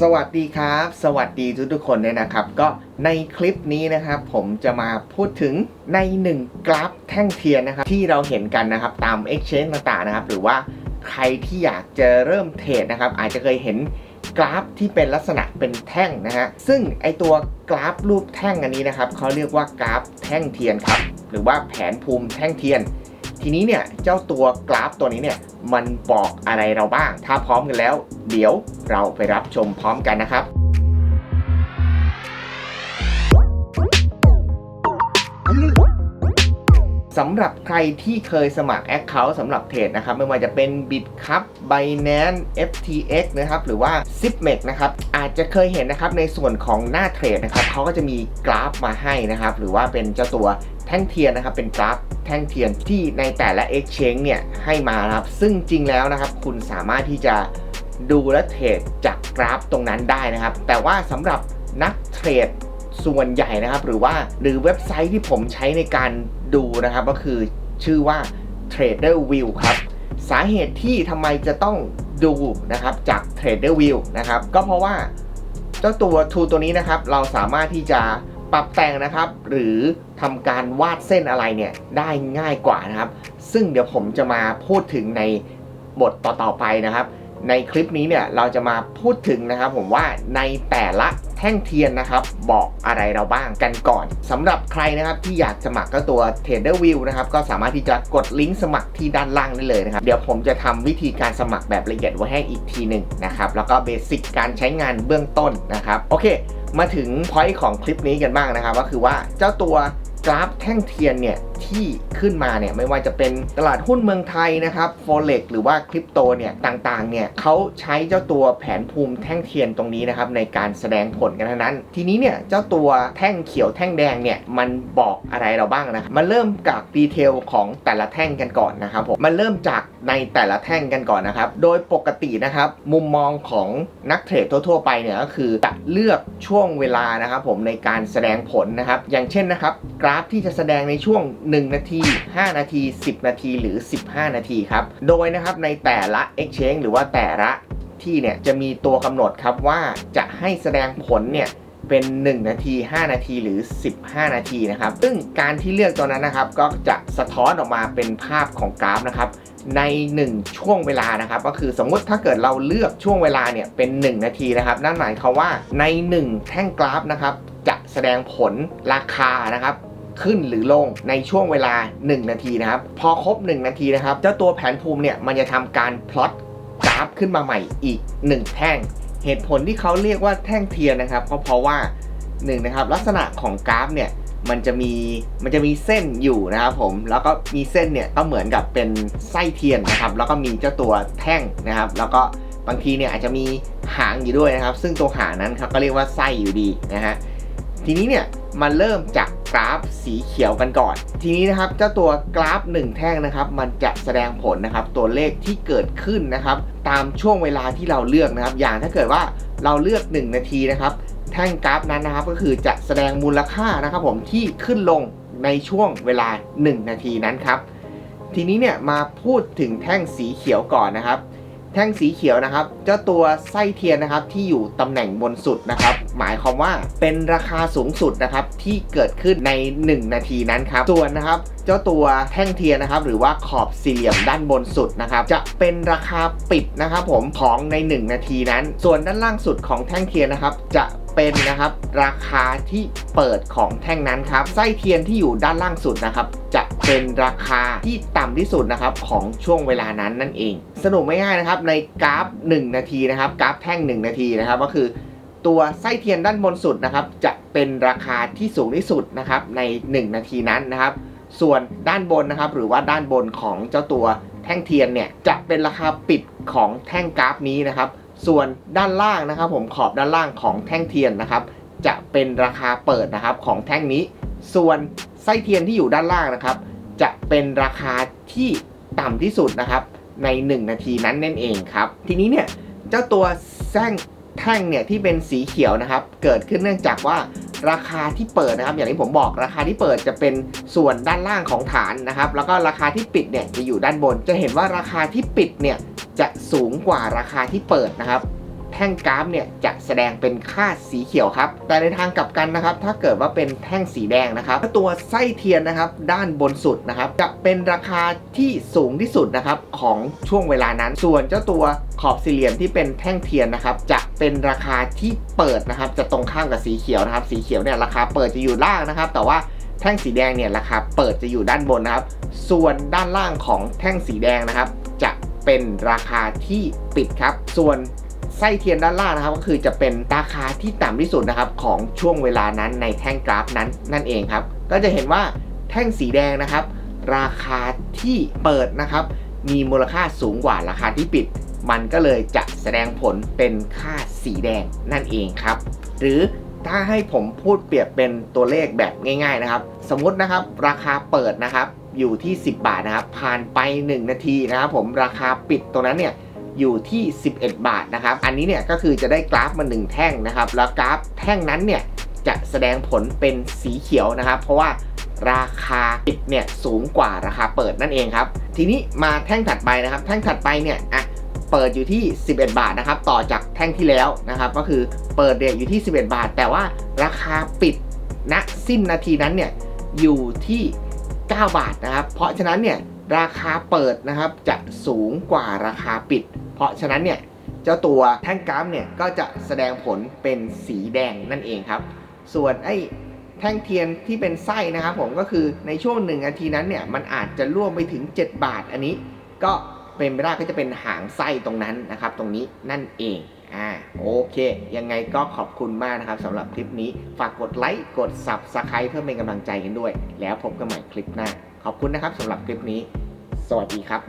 สวัสดีครับ สวัสดีทุกทุกคนเลยนะครับ ก็ในคลิปนี้นะครับ ผมจะมาพูดถึงในหนึ่งกราฟแท่งเทียนนะครับ ที่เราเห็นกันนะครับ ตาม Exchange ต่างๆนะครับ หรือว่าใครที่อยากจะเริ่มเทรดนะครับ อาจจะเคยเห็นกราฟที่เป็นลักษณะเป็นแท่งนะฮะซึ่งไอตัวกราฟรูปแท่งอันนี้นะครับเขาเรียกว่ากราฟแท่งเทียนครับหรือว่าแผนภูมิแท่งเทียน ทีนี้เนี่ยเจ้าตัวกราฟตัวนี้เนี่ยมันบอกอะไรเราบ้าง ถ้าพร้อมกันแล้ว เดี๋ยวเราไปรับชมพร้อมกันนะครับ สำหรับใครที่เคยสมัคร Account สำหรับเทรดนะครับ ไม่ว่าจะเป็น Bitcup Binance FTX นะครับหรือว่า Zipmex นะครับอาจจะเคยเห็นนะครับในส่วนของหน้าเทรดนะครับเขาก็จะมีกราฟมาให้นะครับ หรือว่าเป็นเจ้าตัวแท่งเทียนนะครับเป็นกราฟแท่งเทียนที่ในแต่ละ Exchange เนี่ยให้มาครับ ซึ่งจริงแล้วนะครับ คุณสามารถที่จะดูและเทรดจากกราฟตรงนั้นได้นะครับ แต่ว่าสำหรับนักเทรด ส่วนใหญ่นะครับ หรือว่าหรือเว็บไซต์ที่ผมใช้ในการดูนะครับ ก็คือชื่อว่า Trader View ครับ สาเหตุที่ทำไมจะต้องดูนะครับจาก Trader View นะครับ ก็เพราะว่าเจ้าตัว tool ตัวนี้นะครับ เราสามารถที่จะปรับแต่งนะครับ หรือทำการวาดเส้นอะไรเนี่ยได้ง่ายกว่านะครับ ซึ่งเดี๋ยวผมจะมาพูดถึงในบทต่อๆไปนะครับ ในคลิปนี้เนี่ยเราจะมาพูดถึงนะครับ ผมว่าในแต่ละ แท่งเทียนนะครับ บอกอะไรเราบ้างกันก่อนสำหรับใครนะครับที่อยากสมัครก็ตัว Trader View นะครับก็สามารถที่จะกดลิงก์สมัครที่ด้านล่างได้เลยนะครับเดี๋ยวผมจะทำวิธีการสมัครแบบละเอียดไว้ให้อีกทีหนึ่งนะครับแล้วก็เบสิกการใช้งานเบื้องต้นนะครับโอเค มาถึงพอยต์ของคลิปนี้กันบ้างนะครับ ก็คือว่าเจ้าตัวกราฟแท่งเทียนเนี่ย ที่ขึ้นมาเนี่ยไม่ว่าจะเป็นตลาดหุ้นเมืองไทยนะครับ forex หรือว่าคริปโตเนี่ยต่างๆเนี่ยเขาใช้เจ้าตัวแผนภูมิแท่งเทียนตรงนี้นะครับในการแสดงผลกันทั้งนั้น ทีนี้เนี่ยเจ้าตัวแท่งเขียวแท่งแดงเนี่ยมันบอกอะไรเราบ้างนะมันเริ่มจากดีเทลของแต่ละแท่งกันก่อนนะครับผมมันเริ่มจากในแต่ละแท่งกันก่อนนะครับ โดยปกตินะครับมุมมองของนักเทรดทั่ว ๆ ไปเนี่ยก็คือจะเลือกช่วงเวลานะครับผมในการแสดงผลนะครับ อย่างเช่นนะครับกราฟที่จะแสดงในช่วง1 นาที 5 นาที 10 นาทีหรือ 15 นาทีครับ โดยนะครับในแต่ละ exchange หรือว่าแต่ละที่เนี่ยจะมีตัวกำหนดครับว่าจะให้แสดงผลเนี่ยเป็น 1 นาที 5 นาทีหรือ 15 นาทีนะครับ ซึ่งการที่เลือกตัวนั้นนะครับ ก็จะสะท้อนออกมาเป็นภาพของกราฟนะครับ ใน 1 ช่วงเวลานะครับ ก็คือสมมุติถ้าเกิดเราเลือกช่วงเวลาเนี่ยเป็น 1 นาทีนะครับ นั่นหมายความว่าใน 1 แท่งกราฟนะครับ จะแสดงผลราคานะครับ ขึ้นหรือลงในช่วงเวลา 1 นาทีนะครับ พอครบ 1 นาทีนะครับ เจ้าตัวแผนภูมิเนี่ยมันจะทำการพลอตกราฟขึ้นมาใหม่อีก 1 แท่ง เหตุผลที่เขาเรียกว่าแท่งเทียนนะครับ ก็เพราะว่า1นะครับลักษณะของกราฟเนี่ยมันจะมีมันจะมีเส้นอยู่นะครับผมแล้วก็มีเส้นเนี่ยก็เหมือนกับเป็นไส้เทียนนะครับ แล้วก็มีเจ้าตัวแท่งนะครับ แล้วก็บางทีเนี่ยอาจจะมีหางอยู่ด้วยนะครับ ซึ่งตัวหางนั้นครับก็เรียกว่าไส้อยู่ดีนะฮะทีนี้เนี่ยมาเริ่มจาก กราฟสีเขียวกันก่อน ทีนี้นะครับเจ้าตัวกราฟ 1 แท่งนะครับ มันจะแสดงผลนะครับ ตัวเลขที่เกิดขึ้นนะครับ ตามช่วงเวลาที่เราเลือกนะครับ อย่างถ้าเกิดว่าเราเลือก 1 นาทีนะครับ แท่งกราฟนั้นนะครับ ก็คือจะแสดงมูลค่านะครับผมที่ขึ้นลงในช่วงเวลา 1 นาทีนั้นครับ ทีนี้เนี่ยมาพูดถึงแท่งสีเขียวก่อนนะครับ แท่งสีเขียวนะครับ เจ้าตัวไส้เทียนนะครับที่อยู่ตำแหน่งบนสุดนะครับ หมายความว่าเป็นราคาสูงสุดนะครับที่เกิดขึ้นใน 1 นาทีนั้นครับ ส่วนนะครับเจ้าตัวแท่งเทียนนะครับ หรือว่าขอบสี่เหลี่ยมด้านบนสุดนะครับ จะเป็นราคาปิดนะครับ ผมของใน 1 นาทีนั้น ส่วนด้านล่างสุดของแท่งเทียนนะครับ จะเป็นนะครับราคาที่เปิดของแท่งนั้นครับไส้เทียนที่อยู่ด้านล่างสุดนะครับ จะเป็นราคาที่ต่ำที่สุดนะครับของช่วงเวลานั้นนั่นเอง สรุปไม่ง่ายนะครับในกราฟ 1 นาทีนะครับกราฟแท่ง 1 นาทีนะครับ ก็คือตัวไส้เทียนด้านบนสุดนะครับ จะเป็นราคาที่สูงที่สุดนะครับใน 1 นาทีนั้นนะครับ ส่วนด้านบนนะครับ หรือว่าด้านบนของเจ้าตัวแท่งเทียนเนี่ยจะเป็นราคาปิดของแท่งกราฟนี้นะครับ ส่วนด้านล่างนะครับ ผมขอบด้านล่างของแท่งเทียนนะครับ จะเป็นราคาเปิดนะครับของแท่งนี้ ส่วนไส้เทียนที่อยู่ด้านล่างนะครับ จะเป็นราคาที่ต่ำที่สุดนะครับ ใน 1 นาทีนั้นนั่นเองครับ ทีนี้เนี่ยเจ้าตัวแท่งแท่งเนี่ยที่เป็นสีเขียวนะครับ เกิดขึ้นเนื่องจากว่าราคาที่เปิดนะครับ อย่างที่ผมบอกราคาที่เปิดจะเป็นส่วนด้านล่างของฐานนะครับ แล้วก็ราคาที่ปิดเนี่ยจะอยู่ด้านบน จะเห็นว่าราคาที่ปิดเนี่ยจะสูงกว่าราคาที่เปิดนะครับ แท่งกราฟเนี่ยจะแสดงเป็นค่าสีเขียวครับ แต่ในทางกลับกันนะครับ ถ้าเกิดว่าเป็นแท่งสีแดงนะครับตัวไส้เทียนนะครับ ด้านบนสุดนะครับ จะเป็นราคาที่สูงที่สุดนะครับของช่วงเวลานั้น ส่วนเจ้าตัวขอบสี่เหลี่ยมที่เป็นแท่งเทียนนะครับ จะเป็นราคาที่เปิดนะครับ จะตรงข้ามกับสีเขียวนะครับ สีเขียวเนี่ยราคาเปิดจะอยู่ล่างนะครับ แต่ว่าแท่งสีแดงเนี่ยราคาเปิดจะอยู่ด้านบนนะครับ ส่วนด้านล่างของแท่งสีแดงนะครับ จะเป็นราคาที่ปิดครับ ส่วน ไส้เทียนด้านล่างนะครับก็คือจะเป็นราคาที่ต่ำที่สุดนะครับของช่วงเวลานั้นในแท่งกราฟนั้นนั่นเองครับ ก็จะเห็นว่าแท่งสีแดงนะครับ ราคาที่เปิดนะครับ มีมูลค่าสูงกว่าราคาที่ปิด มันก็เลยจะแสดงผลเป็นค่าสีแดงนั่นเองครับ หรือถ้าให้ผมพูดเปรียบเป็นตัวเลขแบบง่าย ๆนะครับ สมมตินะครับราคาเปิดนะครับอยู่ที่ 10 บาทนะครับ ผ่านไป 1 นาทีนะครับผมราคาปิดตรงนั้นเนี่ย อยู่ที่ 11 บาทนะครับ อันนี้เนี่ยก็คือจะได้กราฟมา 1 แท่งนะครับ แล้วกราฟแท่งนั้นเนี่ยจะแสดงผลเป็นสีเขียวนะครับ เพราะว่าราคาปิดเนี่ยสูงกว่าราคาเปิดนั่นเองครับ ทีนี้มาแท่งถัดไปนะครับ แท่งถัดไปเนี่ยอะเปิดอยู่ที่ 11 บาทนะครับ ต่อจากแท่งที่แล้วนะครับ ก็คือเปิดเนี่ยอยู่ที่ 11 บาท แต่ว่าราคาปิดณสิ้นนาทีนั้นเนี่ยอยู่ที่ 9 บาทนะครับ เพราะฉะนั้นเนี่ย ราคาเปิดนะครับจะสูงกว่าราคาปิด เพราะฉะนั้นเนี่ยเจ้าตัวแท่งกราฟเนี่ยก็จะแสดงผลเป็นสีแดงนั่นเองครับ ส่วนไอ้แท่งเทียนที่เป็นไส้นะครับผมก็คือในช่วงหนึ่งนาทีนั้นเนี่ยมันอาจจะร่วมไปถึง 7 บาทอันนี้ ก็เป็นไปได้ก็จะเป็นหางไส้ตรงนั้นนะครับ ตรงนี้นั่นเองอ่าโอเค ยังไงก็ขอบคุณมากนะครับสำหรับคลิปนี้ฝากกดไลค์กด Subscribe เพื่อเป็นกำลังใจกันด้วย แล้วพบกันใหม่คลิปหน้า ขอบคุณนะครับสำหรับคลิปนี้ สวัสดีครับ